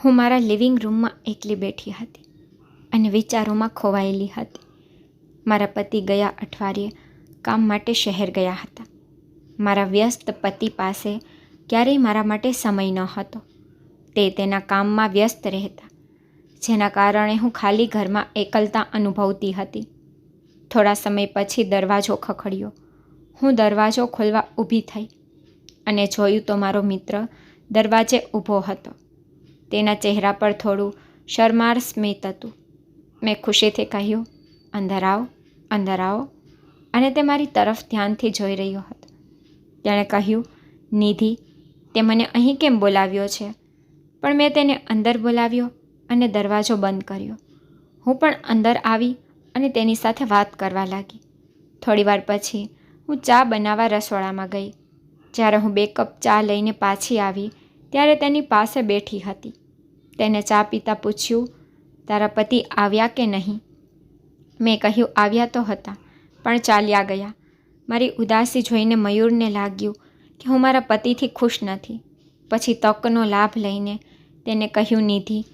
હું મારા લિવિંગ રૂમમાં એકલી બેઠી હતી અને વિચારોમાં ખોવાયેલી હતી. મારા પતિ ગયા અઠવાડિયે કામ માટે શહેર ગયા હતા. મારા વ્યસ્ત પતિ પાસે ક્યારેય મારા માટે સમય ન હતો તે તેના કામમાં વ્યસ્ત રહેતા, જેના કારણે હું ખાલી ઘરમાં એકલતા અનુભવતી હતી. થોડા સમય પછી દરવાજો ખખડ્યો. હું દરવાજો ખોલવા ઊભી થઈ અને જોયું તો મારો મિત્ર દરવાજે ઊભો હતો. તેના ચહેરા પર થોડું શરમાર સ્મિત હતું. મેં ખુશીથી કહ્યું, અંદર આવો અંદર આવો. અને તે મારી તરફ ધ્યાનથી જોઈ રહ્યો હતો. તેણે કહ્યું, નિધિ, તે મને અહીં કેમ બોલાવ્યો છે? પણ મેં તેને અંદર બોલાવ્યો અને દરવાજો બંધ કર્યો. હું પણ અંદર આવી અને તેની સાથે વાત કરવા લાગી. થોડીવાર પછી હું ચા બનાવવા રસોડામાં ગઈ. જ્યારે હું બે કપ ચા લઈને પાછી આવી, ત્યારે તેની પાસે બેઠી હતી. તેને ચા પીતા પૂછ્યું, તારા પતિ આવ્યા કે નહીં? મેં કહ્યું, આવ્યા તો હતા, પણ ચાલ્યા ગયા. મારી ઉદાસી જોઈને મયુરને લાગ્યું કે હું મારા પતિથી ખુશ નથી. પછી તકનો લાભ લઈને તેને કહ્યું, નિધિ,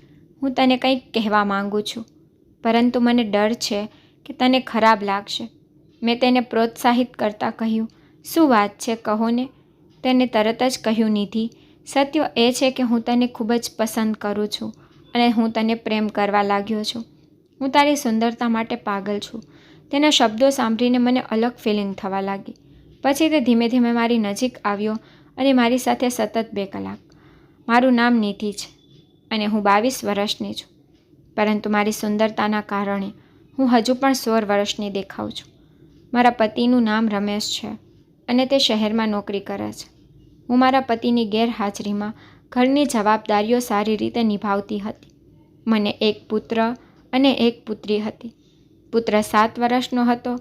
હું તને કંઈક કહેવા માંગુ છું, પરંતુ મને ડર છે કે તને ખરાબ લાગશે. મેં તેને પ્રોત્સાહિત કરતાં કહ્યું, શું વાત છે? કહો ને. તેને તરત જ કહ્યું, નિધિ સત્ય એ છે કે હું તને ખૂબ જ પસંદ કરું છું અને હું તને પ્રેમ કરવા લાગ્યો છું. હું તારી સુંદરતા માટે પાગલ છું. તેના શબ્દો સાંભળીને મને અલગ ફિલિંગ થવા લાગી. પછી તે ધીમે ધીમે મારી નજીક આવ્યો અને મારી સાથે સતત બે કલાક. મારું નામ નિધિ છે અને હું બાવીસ વર્ષની છું. પરંતુ મારી સુંદરતાના કારણે હું હજુ પણ સોળ વર્ષની દેખાઉં છું. મારા પતિનું નામ રમેશ છે અને તે શહેરમાં નોકરી કરે છે. હું મારા પતિની ગેરહાજરીમાં ઘરની જવાબદારીઓ સારી રીતે નિભાવતી હતી. મને એક પુત્ર અને એક પુત્રી હતી. પુત્ર સાત વર્ષનો હતો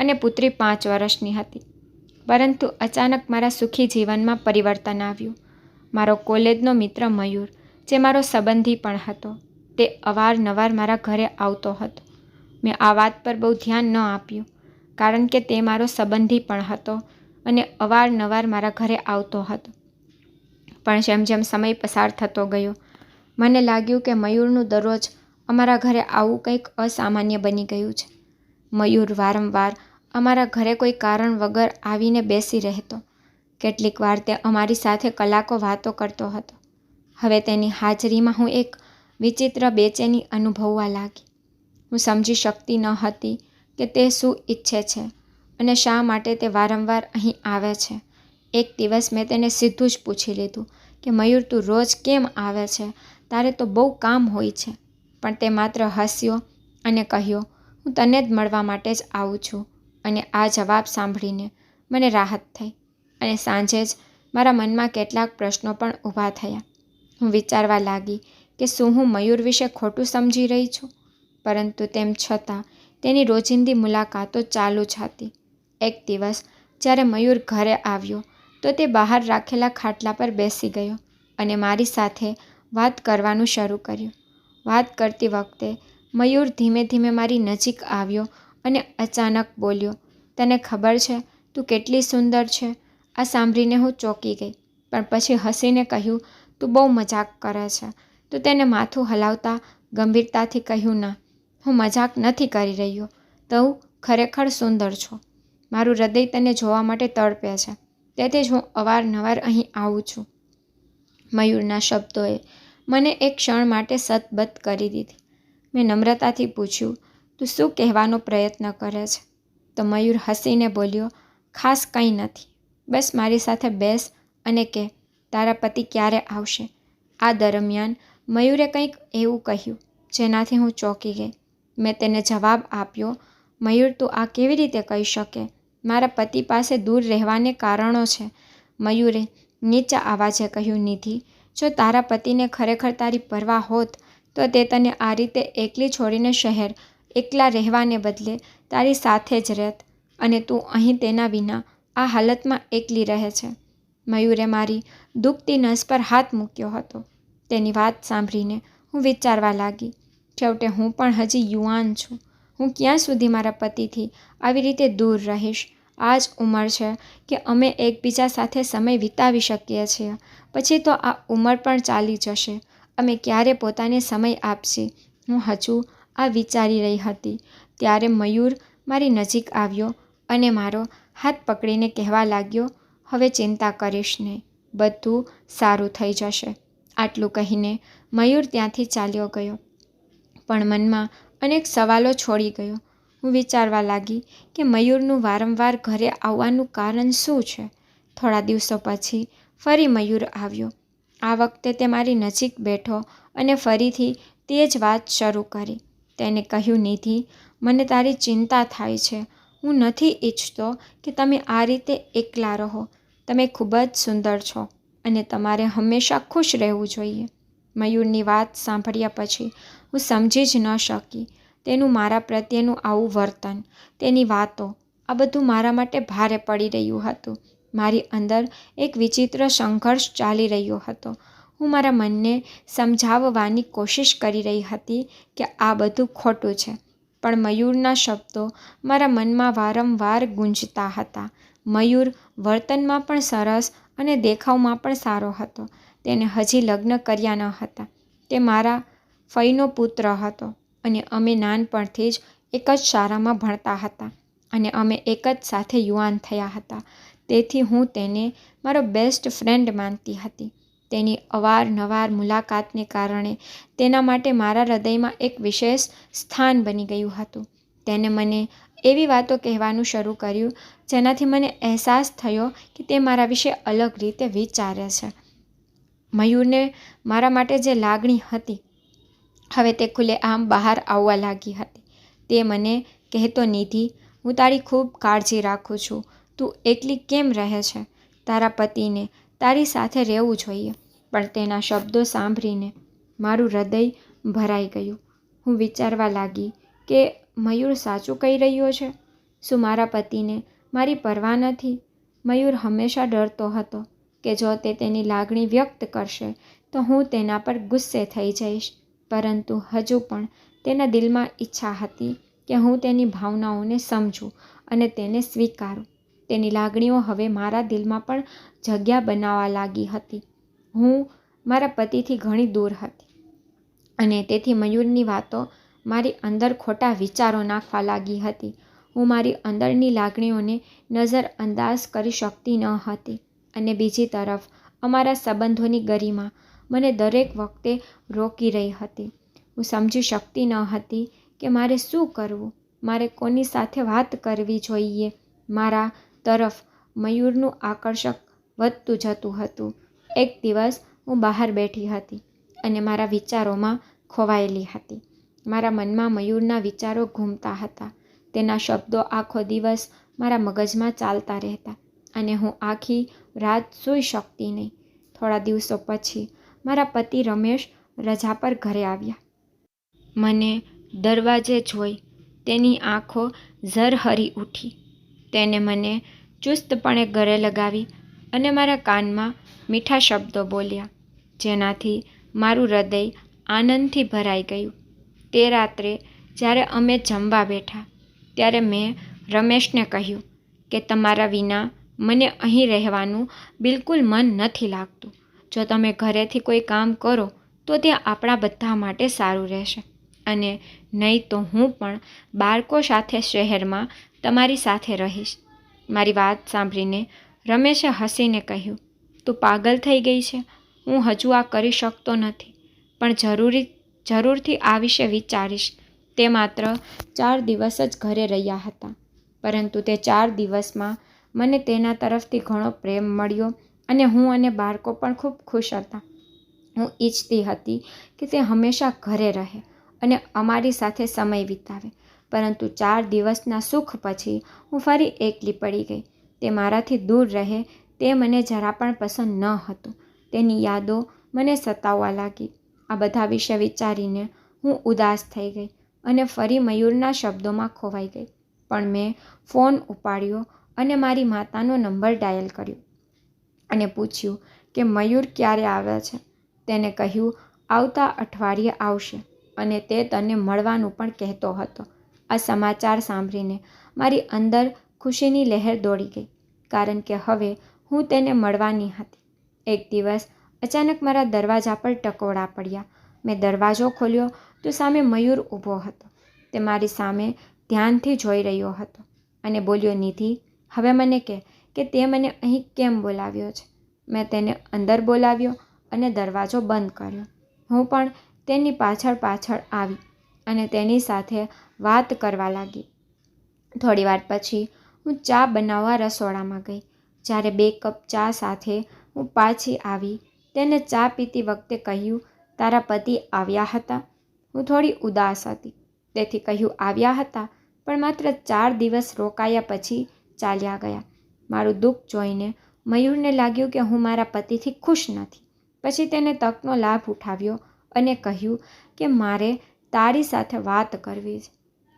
અને પુત્રી પાંચ વર્ષની હતી. પરંતુ અચાનક મારા સુખી જીવનમાં પરિવર્તન આવ્યું. મારો કોલેજનો મિત્ર મયુર, જે મારો સંબંધી પણ હતો, તે અવારનવાર મારા ઘરે આવતો હતો. મેં આ વાત પર બહુ ધ્યાન ન આપ્યું, કારણ કે તે મારો સંબંધી પણ હતો અને અવારનવાર મારા ઘરે આવતો હતો. પણ જેમ જેમ સમય પસાર થતો ગયો, મને લાગ્યું કે મયુરનું દરરોજ અમારા ઘરે આવું કંઈક અસામાન્ય બની ગયું છે. મયુર વારંવાર અમારા ઘરે કોઈ કારણ વગર આવીને બેસી રહેતો. કેટલીક વાર તે અમારી સાથે કલાકો વાતો કરતો હતો. હવે તેની હાજરીમાં હું એક વિચિત્ર બેચેની અનુભવવા લાગી. હું સમજી શકતી ન હતી કે તે શું ઈચ્છે છે. અને શા માટે તે વારંવાર અહીં આવે છે? એક દિવસ મેં તેને સીધું જ પૂછી લીધું કે, મયુર, તું રોજ કેમ આવે છે? તારે તો બહુ કામ હોય છે. પણ તે માત્ર હસ્યો અને કહ્યો, હું તને જ મળવા માટે જ આવું છું. અને આ જવાબ સાંભળીને મને રાહત થઈ અને સાંજે જ મારા મનમાં કેટલાક પ્રશ્નો પણ ઊભા થયા. હું વિચારવા લાગી કે, શું હું મયુર વિશે ખોટું સમજી રહી છું? પરંતુ તેમ છતાં તેની રોજિંદી મુલાકાતો ચાલુ જ હતી. એક દિવસ જ્યારે મયુર ઘરે આવ્યો, તો તે બહાર રાખેલા ખાટલા પર બેસી ગયો અને મારી સાથે વાત કરવાનું શરૂ કર્યું. વાત કરતી વખતે મયુર ધીમે ધીમે મારી નજીક આવ્યો અને અચાનક બોલ્યો, તને ખબર છે તું કેટલી સુંદર છે આ સાંભળીને હું ચોંકી ગઈ, પણ પછી હસીને કહ્યું, તું બહુ મજાક કરે છે તો તેને માથું હલાવતા ગંભીરતાથી કહ્યું, ના, હું મજાક નથી કરી રહ્યો. તો ખરેખર સુંદર છો. મારું હૃદય તને જોવા માટે તડપે છે. તેથી જ હું અવારનવાર અહીં આવું છું. મયુરના શબ્દોએ મને એક ક્ષણ માટે સતબત કરી દીધી. મેં નમ્રતાથી પૂછ્યું, તું શું કહેવાનો પ્રયત્ન કરે છે? તો મયુર હસીને બોલ્યો, ખાસ કંઈ નથી. બસ મારી સાથે બેસ અને કે, તારા પતિ ક્યારે આવશે? આ દરમિયાન મયુરે કંઈક એવું કહ્યું, જેનાથી હું ચોંકી ગઈ. મેં તેને જવાબ આપ્યો મયુર તું આ કેવી રીતે કહી શકે? મારા પતિ પાસે દૂર રહેવાને કારણો છે. મયુરે નીચા અવાજે કહ્યું, નિધિ, જો તારા પતિને ખરેખર તારી પરવા હોત, તો તે તને આ રીતે એકલી છોડીને શહેર, એકલા રહેવાને બદલે તારી સાથે જ રહેત અને તું અહીં તેના વિના આ હાલતમાં એકલી રહે છે. મયુરે મારી દુખતી નસ પર હાથ મૂક્યો હતો. તેની વાત સાંભળીને હું વિચારવા લાગી. છેવટે હું પણ હજી યુવાન છું. હું ક્યાં સુધી મારા પતિથી આવી રીતે દૂર રહીશ? આ જ ઉંમર છે કે અમે એકબીજા સાથે સમય વિતાવી શકીએ છીએ. પછી તો આ ઉંમર પણ ચાલી જશે. અમે ક્યારે પોતાને સમય આપશે? હું હજુ આ વિચારી રહી હતી. ત્યારે મયુર મારી નજીક આવ્યો અને મારો હાથ પકડીને કહેવા લાગ્યો, હવે ચિંતા કરીશ નહીં. બધું સારું થઈ જશે. આટલું કહીને મયુર ત્યાંથી ચાલ્યો ગયો. પણ મનમાં અનેક સવાલો છોડી ગયો. હું વિચારવા લાગી કે મયુરનું વારંવાર ઘરે આવવાનું કારણ શું છે? થોડા દિવસો પછી ફરી મયુર આવ્યો. આ વખતે તે મારી નજીક બેઠો અને ફરીથી તે જ વાત શરૂ કરી. તેને કહ્યું, નિધિ, મને તારી ચિંતા થાય છે. હું નથી ઈચ્છતો કે તમે આ રીતે એકલા રહો. તમે ખૂબ જ સુંદર છો અને તમારે હંમેશા ખુશ રહેવું જોઈએ. મયુરની વાત સાંભળ્યા પછી હું સમજી જ ન શકી. તેનું મારા પ્રત્યેનું આવું વર્તન, તેની વાતો, આ બધું મારા માટે ભારે પડી રહ્યું હતું. મારી અંદર એક વિચિત્ર સંઘર્ષ ચાલી રહ્યો હતો. હું મારા મનને સમજાવવાની કોશિશ કરી રહી હતી કે આ બધું ખોટું છે, પણ મયુરના શબ્દો મારા મનમાં વારંવાર ગુંજતા હતા. મયુર વર્તનમાં પણ સરસ અને દેખાવમાં પણ સારો હતો. તેને હજી લગ્ન કર્યા ન હતા. તે મારા ફઈનો પુત્ર હતો અને અમે નાનપણથી જ એક જ શાળામાં ભણતા હતા અને અમે એક જ સાથે યુવાન થયા હતા. તેથી હું તેને મારો બેસ્ટ ફ્રેન્ડ માનતી હતી. તેની અવારનવાર મુલાકાતને કારણે તેના માટે મારા હૃદયમાં એક વિશેષ સ્થાન બની ગયું હતું. તેને મને એવી વાતો કહેવાનું શરૂ કર્યું જેનાથી મને અહેસાસ થયો કે તે મારા વિશે અલગ રીતે વિચારે છે. મયુરને મારા માટે જે લાગણી હતી હવે તે ખુલ્લેઆમ બહાર આવવા લાગી હતી. તે મને કહેતો, નિધિ, હું તારી ખૂબ કાળજી રાખું છું. તું એકલી કેમ રહે છે? તારા પતિને તારી સાથે રહેવું જોઈએ. પણ તેના શબ્દો સાંભળીને મારું હૃદય ભરાઈ ગયું. હું વિચારવા લાગી કે મયુર સાચું કહી રહ્યો છે? શું મારા પતિને મારી પરવા નથી? મયુર હંમેશા ડરતો હતો કે જો તે તેની લાગણી વ્યક્ત કરશે, તો હું તેના પર ગુસ્સે થઈ જઈશ. પરંતુ હજુ પણ તેના દિલમાં ઈચ્છા હતી કે હું તેની ભાવનાઓને સમજું અને તેને સ્વીકારું. તેની લાગણીઓ હવે મારા દિલમાં પણ જગ્યા બનાવવા લાગી હતી. હું મારા પતિથી ઘણી દૂર હતી અને તેથી મયુરની વાતો મારી અંદર ખોટા વિચારો નાખવા લાગી હતી. હું મારી અંદરની લાગણીઓને નજરઅંદાજ કરી શકતી ન હતી અને બીજી તરફ અમારા સંબંધોની ગરિમા મને દરેક વખતે રોકી રહી હતી. હું સમજી શકતી ન હતી કે મારે શું કરવું. મારે કોની સાથે વાત કરવી જોઈએ. મારા તરફ મયુરનું આકર્ષક વધતું જતું હતું. એક દિવસ હું બહાર બેઠી હતી અને મારા વિચારોમાં ખોવાયેલી હતી. મારા મનમાં મયુરના વિચારો ઘૂમતા હતા. તેના શબ્દો આખો દિવસ મારા મગજમાં ચાલતા રહેતા અને હું આખી રાત સૂઈ શકતી નહીં. થોડા દિવસો પછી મારા પતિ રમેશ રજા પર ઘરે આવ્યા. મને દરવાજે જોઈ તેની આંખો ઝરહરી ઉઠી. તેને મને ચુસ્તપણે ગળે લગાવી અને મારા કાનમાં મીઠા શબ્દો બોલ્યા, જેનાથી મારું હૃદય આનંદથી ભરાઈ ગયું. તે રાત્રે જ્યારે અમે જમવા બેઠા, ત્યારે મેં રમેશને કહ્યું કે તમારા વિના મને અહીં રહેવાનું બિલકુલ મન નથી લાગતું. જો તમે ઘરેથી કોઈ કામ કરો, તો તે આપણા બધા માટે સારું રહેશે. અને નહીં તો હું પણ બાળકો સાથે શહેરમાં તમારી સાથે રહીશ. મારી વાત સાંભળીને રમેશે હસીને કહ્યું, તું પાગલ થઈ ગઈ છે. હું હજુ આ કરી શકતો નથી. પણ જરૂરી, જરૂરથી આ વિશે વિચારીશ તે માત્ર ચાર દિવસ જ ઘરે રહ્યા હતા. પરંતુ તે ચાર દિવસમાં મને તેના તરફથી ઘણો પ્રેમ મળ્યો અને હું અને બાળકો પણ ખૂબ ખુશ હતા. હું ઈચ્છતી હતી કે તે હંમેશા ઘરે રહે અને અમારી સાથે સમય વિતાવે. પરંતુ ચાર દિવસના સુખ પછી હું ફરી એકલી પડી ગઈ. તે મારાથી દૂર રહે તે મને જરા પણ પસંદ ન હતું. તેની યાદો મને સતાવવા લાગી. આ બધા વિશે વિચારીને હું ઉદાસ થઈ ગઈ અને ફરી મયુરના શબ્દોમાં ખોવાઈ ગઈ. પણ મેં ફોન ઉપાડ્યો અને મારી માતાનો નંબર ડાયલ કર્યો. અને પૂછ્યું કે મયુર ક્યારે આવે છે? તેને કહ્યું, આવતા અઠવાડિયે આવશે. અને તે તને મળવાનું પણ કહેતો હતો. આ સમાચાર સાંભળીને મારી અંદર ખુશીની લહેર દોડી ગઈ, કારણ કે હવે હું તેને મળવાની હતી. એક દિવસ અચાનક મારા દરવાજા પર ટકોડા પડ્યા. મેં દરવાજો ખોલ્યો તો સામે મયુર ઊભો હતો. તે મારી સામે ધ્યાનથી જોઈ રહ્યો હતો અને બોલ્યો, નિધિ, હવે મને કહે કે તે મને અહીં કેમ બોલાવ્યો છે? મેં તેને અંદર બોલાવ્યો અને દરવાજો બંધ કર્યો. હું પણ તેની પાછળ પાછળ આવી અને તેની સાથે વાત કરવા લાગી. થોડી વાર પછી હું ચા બનાવવા રસોડામાં ગઈ. જ્યારે બે કપ ચા સાથે હું પાછી આવી, તેને ચા પીતી વખતે કહ્યું, તારા પતિ આવ્યા હતા. હું થોડી ઉદાસ હતી. તેથી કહ્યું, આવ્યા હતા, પણ માત્ર ચાર દિવસ રોકાયા પછી ચાલ્યા ગયા. મારું દુઃખ જોઈને મયુરને લાગ્યું કે હું મારા પતિથી ખુશ નથી. પછી તેને તકનો લાભ ઉઠાવ્યો અને કહ્યું કે મારે તારી સાથે વાત કરવી છે.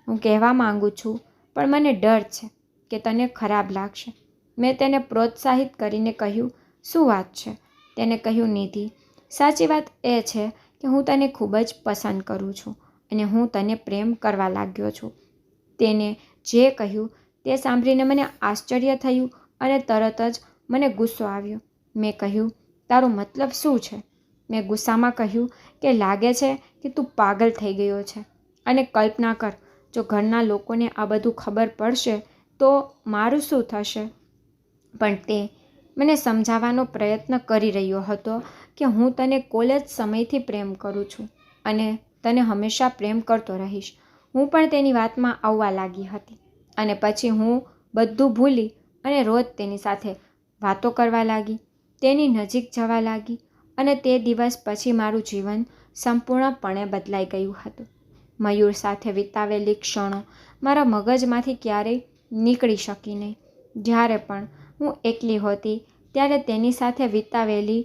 હું કહેવા માગું છું, પણ મને ડર છે કે તને ખરાબ લાગશે. મેં તેને પ્રોત્સાહિત કરીને કહ્યું, શું વાત છે? તેને કહ્યું, નિધિ, સાચી વાત એ છે કે હું તને ખૂબ જ પસંદ કરું છું અને હું તને પ્રેમ કરવા લાગ્યો છું. તેને જે કહ્યું તે સાંભળીને મને આશ્ચર્ય થયું અને તરત જ મને ગુસ્સો આવ્યો. મેં કહ્યું, તારો મતલબ શું છે? મેં ગુસ્સામાં કહ્યું કે, લાગે છે કે તું પાગલ થઈ ગયો છે. અને કલ્પના કર, જો ઘરના લોકોને આ બધું ખબર પડશે, તો મારું શું થશે? પણ તે મને સમજાવવાનો પ્રયત્ન કરી રહ્યો હતો કે હું તને કોલેજ સમયથી પ્રેમ કરું છું અને તને હંમેશા પ્રેમ કરતો રહીશ. હું પણ તેની વાતમાં આવવા લાગી હતી. અને પછી હું બધું ભૂલી અને રોજ તેની સાથે વાતો કરવા લાગી, તેની નજીક જવા લાગી અને તે દિવસ પછી મારું જીવન સંપૂર્ણપણે બદલાઈ ગયું હતું. મયુર સાથે વિતાવેલી ક્ષણો મારા મગજમાંથી ક્યારેય નીકળી શકી નહીં. જ્યારે પણ હું એકલી હોતી, ત્યારે તેની સાથે વિતાવેલી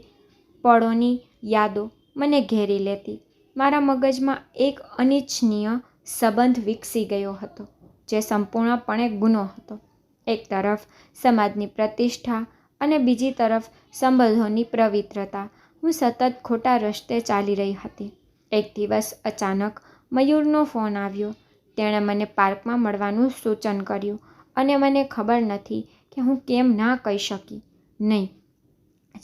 પળોની યાદો મને ઘેરી લેતી. મારા મગજમાં એક અનિચ્છનીય સંબંધ વિકસી ગયો હતો. જે સંપૂર્ણપણે ગુનો હતો. એક તરફ સમાજની પ્રતિષ્ઠા અને બીજી તરફ સંબંધોની પવિત્રતા. હું સતત ખોટા રસ્તે ચાલી રહી હતી. એક દિવસ અચાનક મયુરનો ફોન આવ્યો. તેણે મને પાર્કમાં મળવાનું સૂચન કર્યું અને મને ખબર નથી કે હું કેમ ના કહી શકી. નહીં.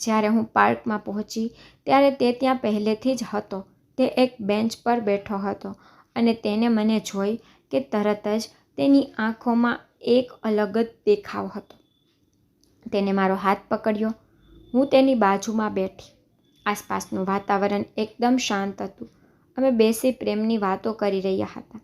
જ્યારે હું પાર્કમાં પહોંચી, ત્યારે તે ત્યાં પહેલેથી જ હતો. તે એક બેન્ચ પર બેઠો હતો અને તેને મને જોઈ કે તરત જ તેની આંખોમાં એક અલગ જ દેખાવ હતો. તેને મારો હાથ પકડ્યો. હું તેની બાજુમાં બેઠી. આસપાસનું વાતાવરણ એકદમ શાંત હતું. અમે બેસી પ્રેમની વાતો કરી રહ્યા હતા.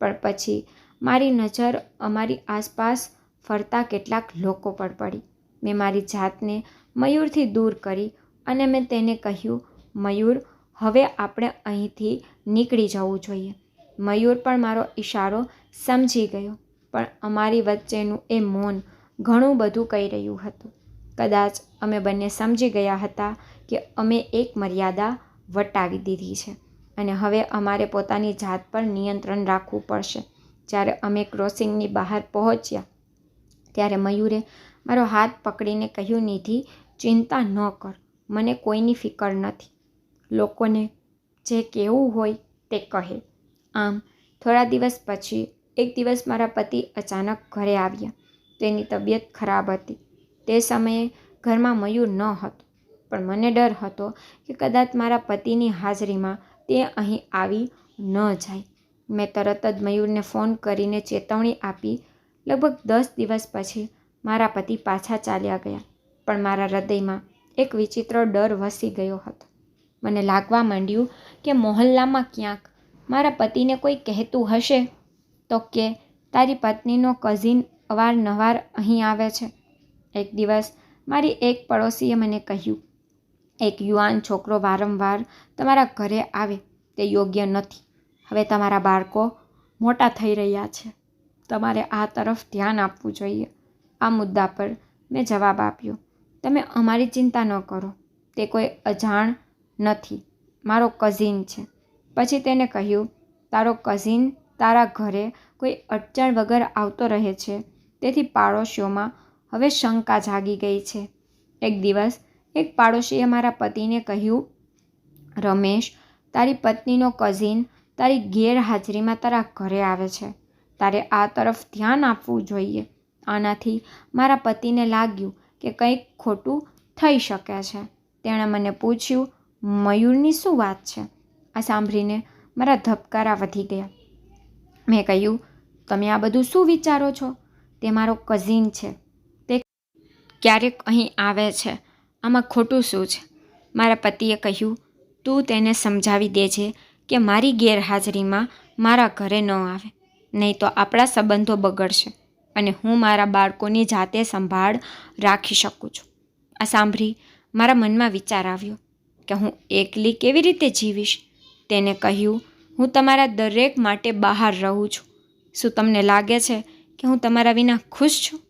પણ પછી મારી નજર અમારી આસપાસ ફરતા કેટલાક લોકો પર પડી. મેં મારી જાતને મયુરથી દૂર કરી અને મેં તેને કહ્યું, મયુર, હવે આપણે અહીંથી નીકળી જવું જોઈએ. મયુર પણ મારો ઈશારો સમજી ગયો. પણ અમારી વચ્ચેનું એ મૌન ઘણું બધું કહી રહ્યું હતું. કદાચ અમે બંને સમજી ગયા હતા કે અમે એક મર્યાદા વટાવી દીધી છે અને હવે અમારે પોતાની જાત પર નિયંત્રણ રાખવું પડશે. જ્યારે અમે ક્રોસિંગની બહાર પહોંચ્યા, ત્યારે મયુરે મારો હાથ પકડીને કહ્યું, નિધિ, ચિંતા ન કર. મને કોઈની ફિકર નથી. લોકોને જે કહેવું હોય તે કહે. આમ, થોડા દિવસ પછી એક દિવસ મારા પતિ અચાનક ઘરે આવ્યા. તેની તબિયત ખરાબ હતી. તે સમયે ઘરમાં મયુર ન હતો. પણ મને ડર હતો કે કદાચ મારા પતિની હાજરીમાં તે અહીં આવી ન જાય. મેં તરત જ મયુરને ફોન કરીને ચેતવણી આપી. લગભગ દસ દિવસ પછી મારા પતિ પાછા ચાલ્યા ગયા. પણ મારા હૃદયમાં એક વિચિત્ર ડર વસી ગયો હતો. મને લાગવા માંડ્યું કે મોહલ્લામાં ક્યાંક મારા પતિને કોઈ કહેતું હશે? તો કે, તારી પત્નીનો કઝિન અવારનવાર અહીં આવે છે. એક દિવસ મારી એક પડોશીએ મને કહ્યું, એક યુવાન છોકરો વારંવાર તમારા ઘરે આવે, તે યોગ્ય નથી. હવે તમારા બાળકો મોટા થઈ રહ્યા છે. તમારે આ તરફ ધ્યાન આપવું જોઈએ. આ મુદ્દા પર મેં જવાબ આપ્યો, તમે અમારી ચિંતા ન કરો, તે કોઈ અજાણ નથી. મારો કઝિન છે. પછી તેને કહ્યું, તારો કઝિન તારા ઘરે કોઈ અડચણ વગર આવતો રહે છે. તેથી પાડોશીઓમાં હવે શંકા જાગી ગઈ છે. એક દિવસ એક પાડોશીએ મારા પતિને કહ્યું, રમેશ, તારી પત્નીનો કઝિન તારી ગેરહાજરીમાં તારા ઘરે આવે છે. તારે આ તરફ ધ્યાન આપવું જોઈએ. આનાથી મારા પતિને લાગ્યું કે કંઈક ખોટું થઈ શકે છે. તેણે મને પૂછ્યું, મયુરની શું વાત છે? આ સાંભળીને મારા ધબકારા વધી ગયા. મેં કહ્યું, તમે આ બધું શું વિચારો છો? તે મારો કઝિન છે. તે ક્યારેક અહીં આવે છે. આમાં ખોટું શું છે? મારા પતિએ કહ્યું, તું તેને સમજાવી દેજે કે મારી ગેરહાજરીમાં મારા ઘરે ન આવે, નહીં તો આપણા સંબંધો બગડશે અને હું મારા બાળકોની જાતે સંભાળ રાખી શકું છું. આ સાંભળી મારા મનમાં વિચાર આવ્યો કે હું એકલી કેવી રીતે જીવીશ? તેને કહ્યું હું તમારા દરેક માટે બહાર રહું છું. શું તમને લાગે છે કે હું તમારા વિના ખુશ છું?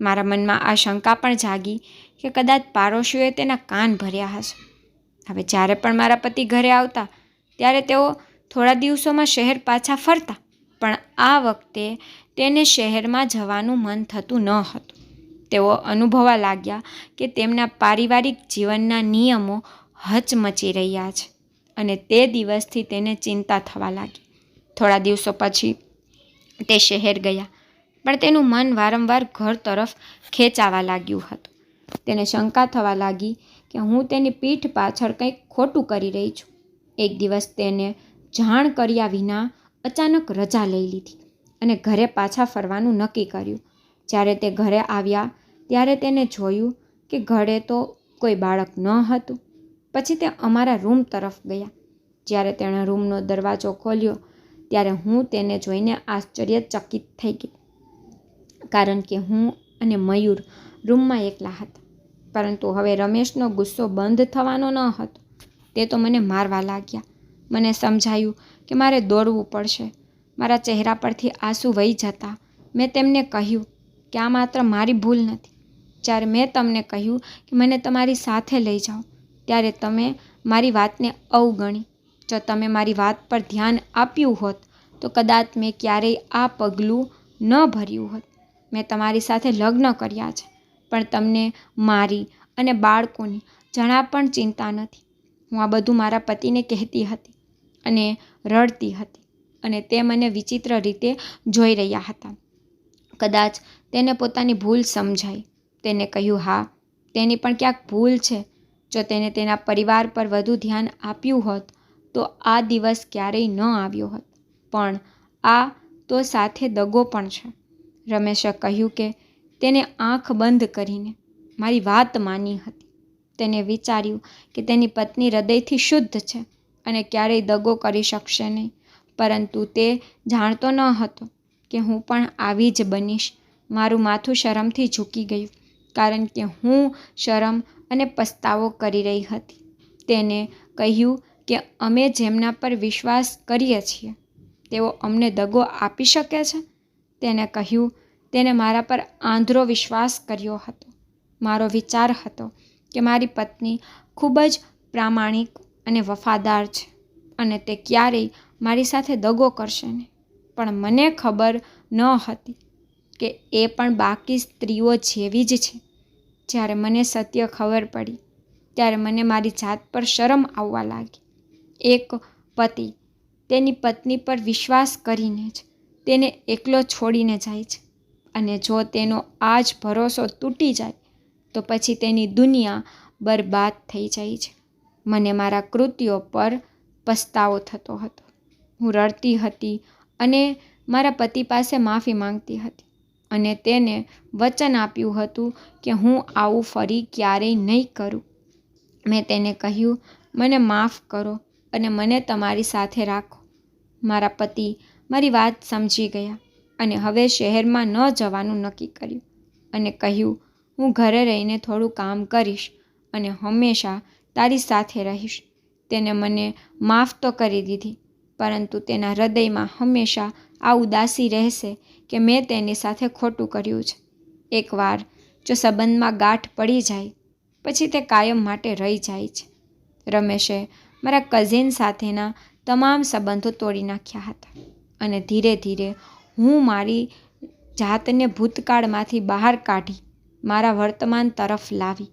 મારા મનમાં આ શંકા પણ જાગી કે કદાચ પાડોશીઓએ તેના કાન ભર્યા હશે. હવે જ્યારે પણ મારા પતિ ઘરે આવતા, ત્યારે તેઓ થોડા દિવસોમાં શહેર પાછા ફરતા, પણ આ વખતે તેને શહેરમાં જવાનું મન થતું ન હતું. તેઓ અનુભવા લાગ્યા કે તેમના પારિવારિક જીવનના નિયમો હચમચી રહ્યા છે. અને તે દિવસથી તેને ચિંતા થવા લાગી. થોડા દિવસો પછી તે શહેર ગયા, પણ તેનું મન વારંવાર ઘર તરફ ખેંચાવા લાગ્યું હતું. તેને શંકા થવા લાગી કે હું તેની પીઠ પાછળ કંઈક ખોટું કરી રહી છું. એક દિવસ તેને જાણ કર્યા વિના અચાનક રજા લઈ લીધી અને ઘરે પાછા ફરવાનું નક્કી કર્યું. જ્યારે તે ઘરે આવ્યા, ત્યારે તેને જોયું કે ઘરે તો કોઈ બાળક ન હતું. પછી તે અમારા રૂમ તરફ ગયા. જ્યારે તેણે રૂમનો દરવાજો ખોલ્યો, ત્યારે હું તેને જોઈને આશ્ચર્યચકિત થઈ ગઈ. કારણ કે હું અને મયુર રૂમમાં એકલા હતા. પરંતુ હવે રમેશનો ગુસ્સો બંધ થવાનો ન હતો. તે તો મને મારવા લાગ્યા. મને સમજાયું કે મારે દોડવું પડશે. મારા ચહેરા પરથી આંસુ વહી જતા મેં તેમને કહ્યું કે આ માત્ર મારી ભૂલ નથી. જ્યારે મેં તમને કહ્યું કે મને તમારી સાથે લઈ જાઓ ત્યારે તમે મારી વાતને અવગણી. જો તમે મારી વાત પર ધ્યાન આપ્યું હોત, તો કદાચ મેં ક્યારેય આ પગલું ન ભર્યું હોત. મેં તમારી સાથે લગ્ન કર્યા છે, પણ તમને મારી અને બાળકોની જણા પણ ચિંતા નથી. હું આ બધું મારા પતિને કહેતી હતી અને રડતી હતી અને તે મને વિચિત્ર રીતે જોઈ રહ્યા હતા. કદાચ તેને પોતાની ભૂલ સમજાઈ. તેને કહ્યું, હા, તેની પણ ક્યાંક ભૂલ છે. જો તેને તેના પરિવાર પર વધુ ધ્યાન આપ્યું હોત, તો આ દિવસ ક્યારેય ન આવ્યો હોત. પણ આ તો સાથે દગો પણ છે. રમેશે કહ્યું કે, તેને આંખ બંધ કરીને મારી વાત માની હતી. તેને વિચાર્યું કે તેની પત્ની હૃદયથી શુદ્ધ છે અને ક્યારેય દગો કરી શકશે નહીં. પરંતુ તે જાણતો ન હતો કે હું પણ આવી જ બનીશ. મારું માથું શરમથી ઝૂકી ગયું, કારણ કે હું શરમ અને પસ્તાવો કરી રહી હતી. તેને કહ્યું કે, અમે જેમના પર વિશ્વાસ કરીએ છીએ, તેઓ અમને દગો આપી શકે છે? તેને કહ્યું, તેને મારા પર આંધળો વિશ્વાસ કર્યો હતો. મારો વિચાર હતો કે મારી પત્ની ખૂબ જ પ્રામાણિક અને વફાદાર છે અને તે ક્યારેય મારી સાથે દગો કરશે નહીં. પણ મને ખબર ન હતી કે એ પણ બાકી સ્ત્રીઓ જેવી જ છે. જ્યારે મને સત્ય ખબર પડી, ત્યારે મને મારી જાત પર શરમ આવવા લાગી. એક પતિ તેની પત્ની પર વિશ્વાસ કરીને જ તેને એકલો છોડીને જાય છે અને જો તેનો આ જ ભરોસો તૂટી જાય, તો પછી તેની દુનિયા બરબાદ થઈ જાય છે. મને મારા કૃત્યો પર પસ્તાવો થતો હતો. હું રડતી હતી અને મારા પતિ પાસે માફી માંગતી હતી. અને તેને વચન આપ્યું હતું કે હું આવું ફરી ક્યારેય નહીં કરું. મેં તેને કહ્યું, મને માફ કરો અને મને તમારી સાથે રાખો. મારા પતિ મારી વાત સમજી ગયા અને હવે શહેરમાં ન જવાનું નક્કી કર્યું અને કહ્યું, હું ઘરે રહીને થોડું કામ કરીશ અને હંમેશા તારી સાથે રહીશ. તેને મને માફ તો કરી દીધી, પરંતુ તેના હૃદયમાં હંમેશા આ ઉદાસી રહેશે કે મેં તેની સાથે ખોટું કર્યું છે. એકવાર જો સંબંધમાં ગાંઠ પડી જાય, પછી તે કાયમ માટે રહી જાય છે. રમેશે મારા કઝિન સાથેના તમામ સંબંધો તોડી નાખ્યા હતા અને ધીરે ધીરે હું મારી જાતને ભૂતકાળમાંથી બહાર કાઢી મારા વર્તમાન તરફ લાવી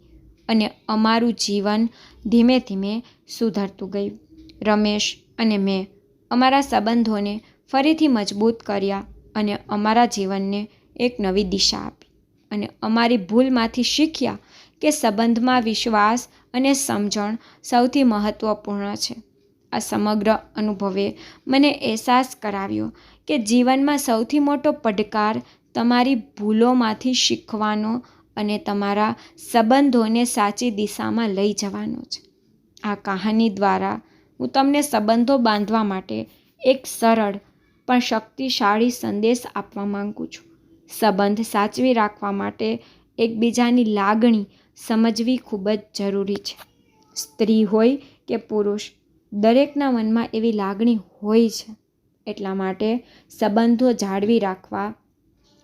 અને અમારું જીવન ધીમે ધીમે સુધરતું ગયું. રમેશ અને મેં અમારા સંબંધોને ફરીથી મજબૂત કર્યા અને અમારા જીવનને એક નવી દિશા આપી. અને અમારી ભૂલમાંથી શીખ્યા કે સંબંધમાં વિશ્વાસ અને સમજણ સૌથી મહત્ત્વપૂર્ણ છે. આ સમગ્ર અનુભવે મને અહેસાસ કરાવ્યો કે જીવનમાં સૌથી મોટો પડકાર તમારી ભૂલોમાંથી શીખવાનો અને તમારા સંબંધોને સાચી દિશામાં લઈ જવાનો છે. આ કહાની દ્વારા હું તમને સંબંધો બાંધવા માટે એક સરળ પણ શક્તિશાળી સંદેશ આપવા માંગુ છું. સંબંધ સાચવી રાખવા માટે એકબીજાની લાગણી સમજવી ખૂબ જ જરૂરી છે. સ્ત્રી હોય કે પુરુષ, દરેકના મનમાં એવી લાગણી હોય છે એટલા માટે સંબંધો જાળવી રાખવા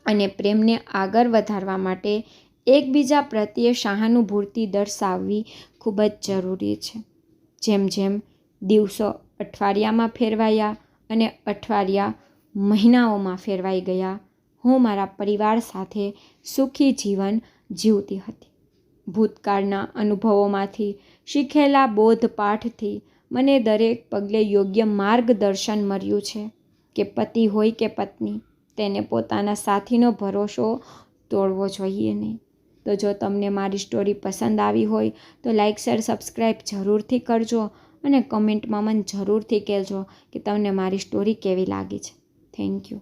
અને પ્રેમને આગળ વધારવા માટે એકબીજા પ્રત્યે સહાનુભૂતિ દર્શાવવી ખૂબ જ જરૂરી છે. જેમ જેમ દિવસો અઠવાડિયામાં ફેરવાયા અને અઠવાડિયા મહિનાઓમાં ફેરવાઈ ગયા. હું મારા પરિવાર સાથે સુખી જીવન જીવતી હતી. ભૂતકાળના અનુભવોમાંથી શીખેલા બોધપાઠથી મને દરેક પગલે યોગ્ય માર્ગદર્શન મળ્યું છે કે પતિ હોય કે પત્ની, તેને પોતાના સાથીનો ભરોસો તોડવો જોઈએ નહીં. તો જો તમને મારી સ્ટોરી પસંદ આવી હોય તો લાઇક શેર સબસ્ક્રાઈબ જરૂરથી કરજો. અને કમેન્ટમાં મને જરૂરથી કહેજો કે તમને મારી સ્ટોરી કેવી લાગી છે. Thank you